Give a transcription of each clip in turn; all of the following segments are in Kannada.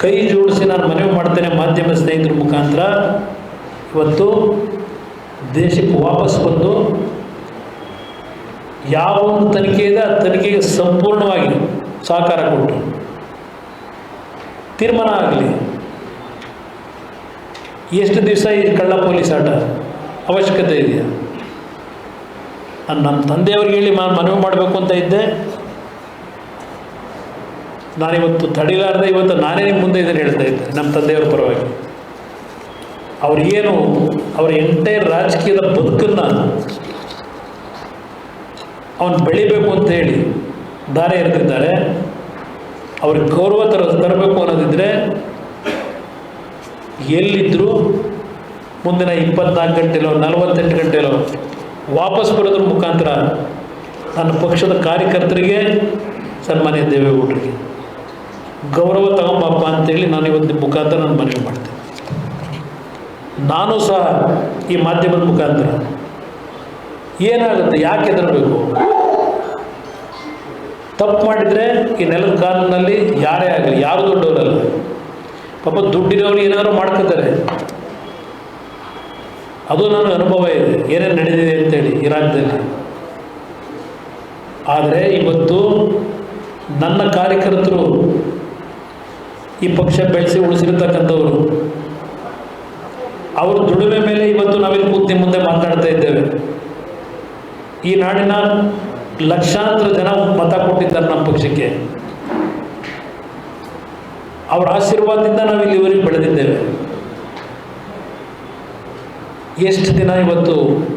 ಕೈ ಜೋಡಿಸಿ ನಾನು ಮನವಿ ಮಾಡ್ತೇನೆ ಮಾಧ್ಯಮ ಸ್ನೇಹಿತರ ಮುಖಾಂತರ. ಇವತ್ತು ದೇಶಕ್ಕೆ ವಾಪಸ್ ಬಂದು ಯಾವ ಒಂದು ತನಿಖೆ ಇದೆ, ಆ ತನಿಖೆಗೆ ಸಂಪೂರ್ಣವಾಗಿ ಸಹಕಾರ ಕೊಟ್ಟು. ತೀರ್ಮಾನ ಆಗಲಿ. ಎಷ್ಟು ದಿವಸ ಈ ಕಳ್ಳ ಪೊಲೀಸ್ ಆಟ? ಅವಶ್ಯಕತೆ ಇದೆಯಾ? ನಮ್ಮ ತಂದೆಯವ್ರಿಗೆ ಹೇಳಿ ನಾನು ಮನವಿ ಮಾಡಬೇಕು ಅಂತ ಇದ್ದೆ. ನಾನಿವತ್ತು ತಡಿಲಾರದೆ ಇವತ್ತು ನಾನೇ ನಿಮ್ಮ ಮುಂದೆ ಇದನ್ನು ಹೇಳ್ತಾ ಇದ್ದೆ ನಮ್ಮ ತಂದೆಯವರ ಪರವಾಗಿ. ಅವ್ರು ಏನು ಅವ್ರ ಎಂಟೈರ್ ರಾಜಕೀಯದ ಬದುಕನ್ನು ಅವನು ಬೆಳಿಬೇಕು ಅಂತ ಹೇಳಿ ದಾರೆ ಇರ್ತಿದ್ದಾರೆ ಅವ್ರಿಗೆ ಗೌರವ ತರ ತರಬೇಕು ಅನ್ನೋದಿದ್ರೆ ಎಲ್ಲಿದ್ದರೂ ಮುಂದಿನ ಇಪ್ಪತ್ನಾಲ್ಕು ಗಂಟೆಲೋ, ನಲವತ್ತೆಂಟು ಗಂಟೆಲೋ ವಾಪಸ್ ಬರೋದ್ರ ಮುಖಾಂತರ ನನ್ನ ಪಕ್ಷದ ಕಾರ್ಯಕರ್ತರಿಗೆ ಸನ್ಮಾನ್ಯ ದೇವೇಗೌಡರಿಗೆ. ಗೌರವ ತಗೊಂಬಪ್ಪ ಅಂತೇಳಿ ನಾನು ಇವತ್ತು ಮುಖಾಂತರ ನಾನು ಮನವಿ ಮಾಡ್ತೇನೆ. ನಾನು ಸಹ ಈ ಮಾಧ್ಯಮದ ಮುಖಾಂತರ. ಏನಾಗುತ್ತೆ? ಯಾಕೆ ಹೆದರಬೇಕು? ತಪ್ಪು ಮಾಡಿದರೆ ಈ ನೆಲದ ಕಾನೂನಲ್ಲಿ ಯಾರೇ ಆಗಲಿ, ಯಾರು ದೊಡ್ಡವರಲ್ಲ. ಪಾಪ ದುಡ್ಡಿರೋರು ಏನಾದರೂ ಮಾಡ್ಕೋತಾರೆ. ಅದು ನನಗೆ ಅನುಭವ ಇದೆ. ಏನೇನು ನಡೆದಿದೆ ಅಂತೇಳಿ ಈ ರಾಜ್ಯದಲ್ಲಿ ಆದರೆ ಇವತ್ತು ನನ್ನ ಕಾರ್ಯಕರ್ತರು ಈ ಪಕ್ಷ ಬೆಳೆಸಿ ಉಳಿಸಿರ್ತಕ್ಕಂಥವ್ರು. ಅವ್ರ ದುಡಿಮೆ ಮೇಲೆ ಇವತ್ತು ನಾವಿಲ್ಲಿ ಕೂತಿ ಮುಂದೆ ಮಾತಾಡ್ತಾ ಇದ್ದೇವೆ. ಈ ನಾಡಿನ ಲಕ್ಷಾಂತರ ಜನ ಮತ ಕೊಟ್ಟಿದ್ದಾರೆ ನಮ್ಮ ಪಕ್ಷಕ್ಕೆ. ಅವರ ಆಶೀರ್ವಾದದಿಂದ ನಾವು ಇಲ್ಲಿವರೆಗೆ ಬೆಳೆದಿದ್ದೇವೆ. ಎಷ್ಟು ದಿನ ಇವತ್ತು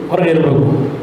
ಹೊರಗೆ ಇರಬೇಕು?